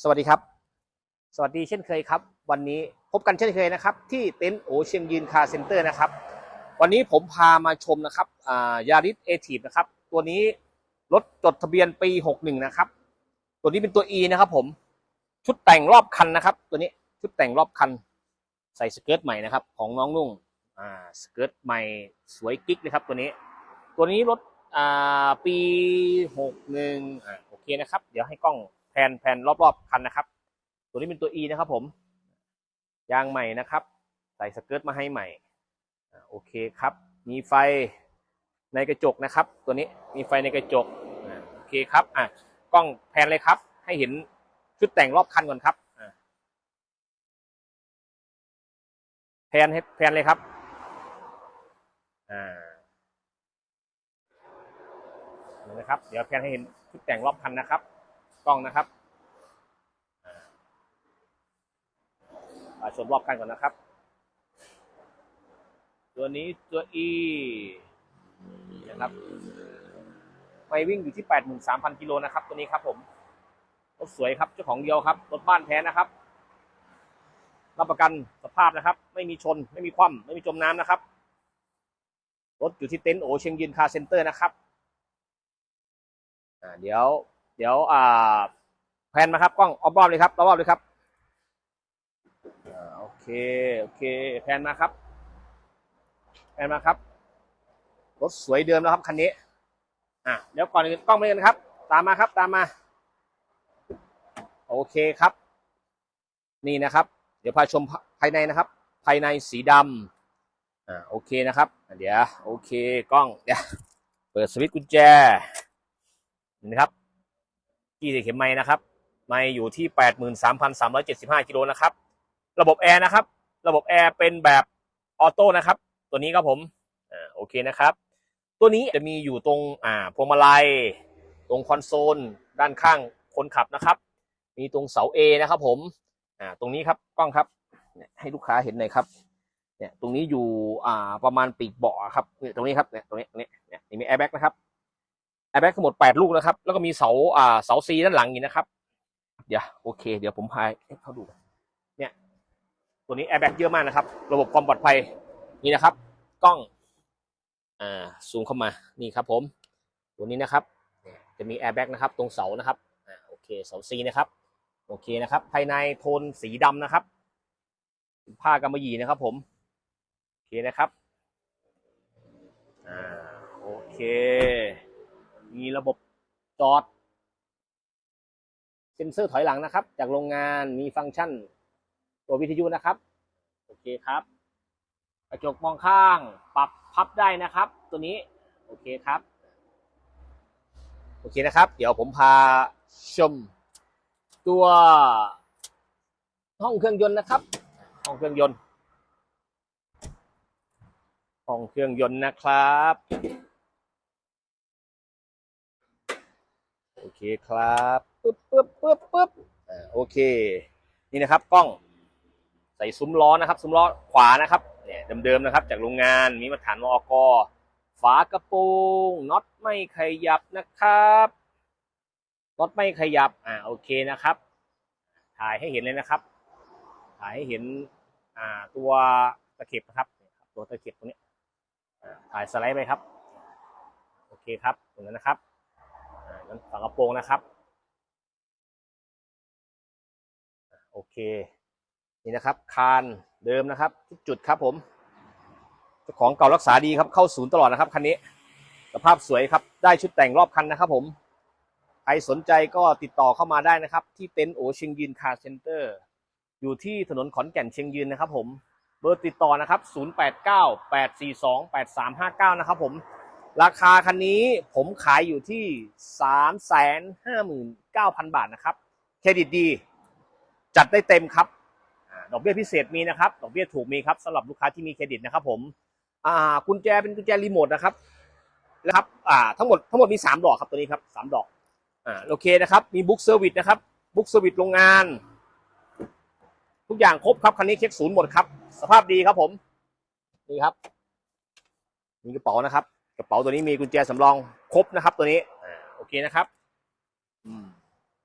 สวัสดีครับ สวัสดีเช่นเคยครับ วันนี้พบกันเช่นเคยนะครับ ที่เต็นท์โอเชียงยืนคาร์เซ็นเตอร์นะครับ วันนี้ผมพามาชมนะครับยาริสเอทีฟนะครับ ตัวนี้รถจดทะเบียนปี 61 นะครับ ตัวนี้เป็นตัว E นะครับ ผม ชุดแต่งรอบคันนะครับ ตัวนี้ชุดแต่งรอบคัน ใส่สเกิร์ตใหม่นะครับ ของน้องนุ่งสเกิร์ตใหม่สวยกิ๊กเลยครับตัวนี้ ตัวนี้รถปี 61อ่าโอเคนะครับ เดี๋ยวให้กล้อง แพนแพนรอบๆคันนะครับ ตัวนี้เป็นตัว E นะครับ ผม ยางใหม่นะครับ ใส่สเกิร์ตมาให้ใหม่โอเคครับ มีไฟในกระจกนะครับ ตัวนี้มีไฟในกระจกโอเคครับอะกล้องแพนเลยครับ ให้เห็นชุดแต่งรอบคันก่อนครับอ่าแพนให้แพนเลยครับอ่าเห็นนะครับ เดี๋ยวแพนให้เห็นชุดแต่งรอบคันนะครับ กล้องนะครับมาชมรอบกันก่อนนะครับ ตัวนี้ตัว E นะครับไปวิ่งอยู่ที่ 83,000กิโลนะครับตัวนี้ครับผมรถสวยครับเจ้าของเดียวครับรถบ้านแท้นะครับ รับประกันสภาพนะครับ ไม่มีชน ไม่มีคว่ำไม่มีจมน้ำนะครับรถอยู่ที่เต็นท์โอเชียงยืนคาร์เซ็นเตอร์นะครับอ่าเดี๋ยว เดี๋ยวอ่าแพนมาครับกล้องรอบๆเลยครับรอบๆเลยครับโอเคโอเคแพนมาครับแพนมาครับรถสวยเดิมแล้วครับคันนี้อะเดี๋ยวก่อนอื่นกล้องไปกันครับ ตามมาครับตามมา โอเคครับ นี่นะครับ เดี๋ยวพาชมภายในนะครับ ภายในสีดำอ่าโอเคนะครับ เดี๋ยวโอเคกล้องเดี๋ยวเปิดสวิตช์กุญแจนี่นะครับ ที่เข็มไม้นะครับไม้อยู่ที่ 83,375กิโลนะครับ ระบบแอร์นะครับ ระบบแอร์เป็นแบบออโต้นะครับ ตัวนี้ครับผมอ่าโอเคนะครับ ตัวนี้จะมีอยู่ตรงอ่าพวงมาลัย ตรงคอนโซล ด้านข้างคนขับนะครับ มีตรงเสา A นะครับผมอ่าตรงนี้ครับกล้องครับ ให้ลูกค้าเห็นหน่อยครับเนี่ยตรงนี้อยู่อ่าประมาณปีกเบาะครับเนี่ยตรงนี้ครับเนี่ยตรงนี้ตรงนี้เนี่ยนี่มีแอร์แบ็กนะครับ แอร์แบ็กทั้งหมด8ลูกนะครับ แล้วก็มีเสาอ่าเสา C ด้านหลังอีกนะครับ เดี๋ยวโอเค เดี๋ยวผมพายให้เขาดู เนี่ย ตัวนี้แอร์แบ็กเยอะมากนะครับ ระบบความปลอดภัยนี่นะครับ กล้อง อ่าซูมเข้ามา นี่ครับ ผม ตัวนี้นะครับ จะมีแอร์แบ็กนะครับ ตรงเสานะครับ อ่าโอเค เสา C นะครับ โอเคนะครับ ภายในโทนสีดำนะครับ ผ้ากำมะหยี่นะครับ ผม โอเคนะครับ อ่า โอเค มีระบบจอด เซ็นเซอร์ถอยหลังนะครับ จากโรงงานมีฟังก์ชัน ตัววิทยุนะครับ โอเคครับ กระจกมองข้าง ปรับพับได้นะครับ ตัวนี้ โอเคครับ โอเคนะครับ เดี๋ยวผมพาชม ตัวห้องเครื่องยนต์นะครับ ห้องเครื่องยนต์ ห้องเครื่องยนต์นะครับ โอเคครับปึ๊บปึ๊บปึ๊บปึ๊บอ่าโอเค นี่นะครับกล้องใส่ซุ้มล้อนะครับ ซุ้มล้อขวานะครับเนี่ยเดิมๆนะครับ จากโรงงานมีมาตรฐานมอกฝากระโปรงน็อตไม่ขยับนะครับน็อตไม่ขยับอ่าโอเคนะครับ ถ่ายให้เห็นเลยนะครับ ถ่ายให้เห็นอ่าตัวตะเข็บนะครับเนี่ยครับตัวตะเข็บตัวนี้อ่าถ่ายสไลด์ไปครับ โอเคครับตรงนั้นนะครับอ่านั้น ฝากระโปรงนะครับ โอเค นี่นะครับ คานเดิมนะครับ ทุกจุดครับผมเจ้าของเก่ารักษาดีครับ เข้าศูนย์ตลอดนะครับคันนี้ สภาพสวยครับ ได้ชุดแต่งรอบคันนะครับ ผม ใครสนใจก็ติดต่อเข้ามาได้นะครับ ที่เต็นท์โอเชียงยืนคาร์เซ็นเตอร์อยู่ที่ถนนขอนแก่นเชียงยืนนะครับ ผม เบอร์ติดต่อนะครับ 0898428359 นะครับผม ราคาคันนี้ผมขายอยู่ที่ 359,000 บาทนะครับ เครดิตดี จัดได้เต็มครับอดอกเบี้ยพิเศษมีนะครับ ดอกเบี้ยถูกมีครับสำหรับลูกค้าที่มีเครดิตนะครับผมอ่ากุญแจเป็นกุญแจรีโมทนะครับแล้วครับอ่าทั้งหมดทั้งหมดมีสามดอกครับตัวนี้ครับสามดอกอ่าโอเคนะครับ มีบุ๊กเซอร์วิสนะครับ บุ๊กเซอร์วิสโรงงาน ทุกอย่างครบครับ คันนี้เช็คศูนย์หมดครับ สภาพดีครับผม นี่ครับ มีกระเป๋านะครับ กระเป๋าตัวนี้มีกุญแจสำรองครบนะครับ ตัวนี้อ่าโอเคนะครับ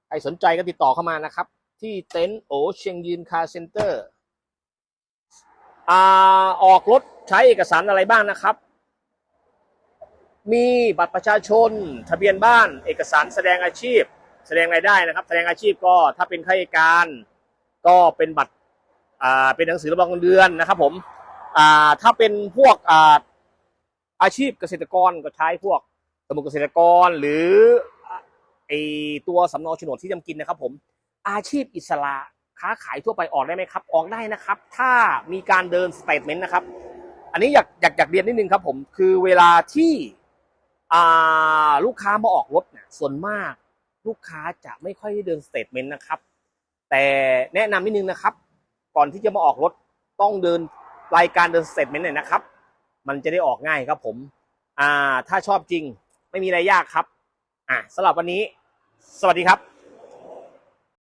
ใครสนใจก็ติดต่อเข้ามานะครับ ที่เต็นท์โอเชียงยืนคาร์เซ็นเตอร์อ่าออกรถใช้เอกสารอะไรบ้างนะครับ มีบัตรประชาชน ทะเบียนบ้าน เอกสารแสดงอาชีพ แสดงรายได้นะครับ แสดงอาชีพก็ถ้าเป็นข้าราชการ ก็เป็นบัตรอ่าเป็นหนังสือรับรองเงินเดือนนะครับ ผมอ่าถ้าเป็นพวกอ่า อาชีพเกษตรกรก็ใช้พวกสมุดเกษตรกรหรือไอตัวสำเนาโฉนดที่จำกินนะครับ ผมอาชีพอิสระค้าขายทั่วไปออกได้ไหมครับ ออกได้นะครับ ถ้ามีการเดินสเตทเมนต์นะครับ อันนี้อยากอยากอยากเรียนนิดนึงครับ ผมคือเวลาที่ลูกค้ามาออกรถเนี่ยส่วนมากลูกค้าจะไม่ค่อยได้เดินสเตทเมนต์นะครับ แต่แนะนำนิดนึงนะครับ ก่อนที่จะมาออกรถต้องเดินรายการเดินสเตทเมนต์หน่อยนะครับ มันจะได้ออกง่ายครับผม อ่า ถ้าชอบจริงไม่มีอะไรยากครับ อ่าสำหรับวันนี้ สวัสดีครับ